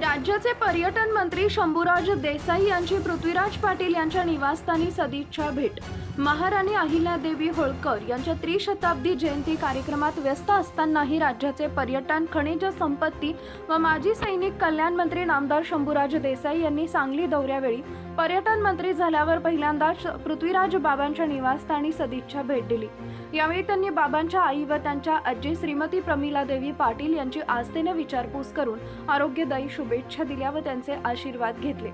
राज्याचे पर्यटन मंत्री शंभूराज देसाई यांची पृथ्वीराज पाटील यांच्या निवासस्थानी सदिच्छा भेट. महाराणी अहिल्यादेवी होळकर यांच्या त्रिशताब्दी जयंती कार्यक्रमात व्यस्त असतानाही राज्याचे पर्यटन खनिज संपत्ती व माजी सैनिक कल्याण मंत्री नामदार शंभूराज देसाई यांनी सांगली दौऱ्यावेळी पर्यटन मंत्री झाल्यावर पहिल्यांदाच पृथ्वीराज बाबांच्या निवासस्थानी सदिच्छा भेट दिली. यावेळी त्यांनी बाबांच्या आई व त्यांच्या आजी श्रीमती प्रमिला देवी पाटील यांची आस्थेने विचारपूस करून आरोग्यदायी शुभेच्छा दिल्या व त्यांचे आशीर्वाद घेतले.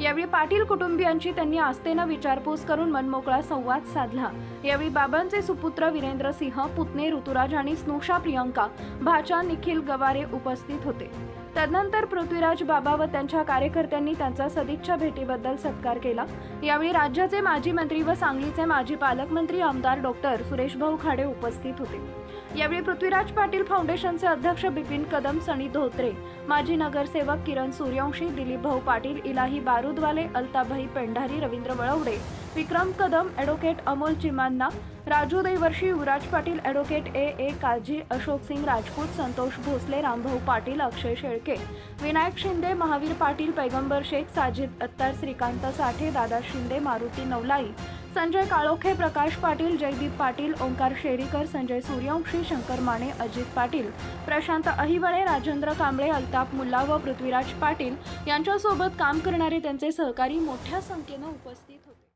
यावेळी पाटील कुटुंबियांची त्यांनी आस्थेनं विचारपूस करून मनमोकळा संवाद साधला. यावेळी बाबांचे सुपुत्र वीरेंद्र सिंह पुतणे ऋतुराज आणि स्नुषा प्रियंका भाचा निखिल गवारे उपस्थित होते. तदनंतर पृथ्वीराज बाबा व त्यांच्या कार्यकर्त्यांनी त्यांचा सदिच्छा भेटीबद्दल सत्कार केला. यावेळी राज्याचे माजी मंत्री व सांगलीचे माजी पालकमंत्री आमदार डॉक्टर सुरेशभाऊ खाडे उपस्थित होते. यावेळी पृथ्वीराज पाटील फाउंडेशनचे अध्यक्ष बिपिन कदम सनी धोत्रे माजी नगरसेवक Kiran Suryavanshi Dilip Bhau Patil Ilahi Barudwale Altabhai Pendhari Ravindra Valvade Vikram Kadam advocate Amol Chimanna Raju Devarshi Yuvraj Patil advocate A. A. Kalji Ashok Singh Rajput Santosh Bhosale Rambhau Patil Akshay Shelke Vinayak Shinde Mahavir Patil Paigambar Shaikh Sajid Attar Shrikant साठे दादा शिंदे मारुती नवलाई संजय काळोखे प्रकाश पाटील जयदीप पाटील ओंकार शेरीकर संजय सूर्यवंशी शंकर माने अजित पाटील प्रशांत अहिवळे राजेंद्र कांबळे अल्ताप मुल्ला व पृथ्वीराज पाटील यांच्यासोबत काम करणारे त्यांचे सहकारी मोठ्या संख्येनं उपस्थित होते.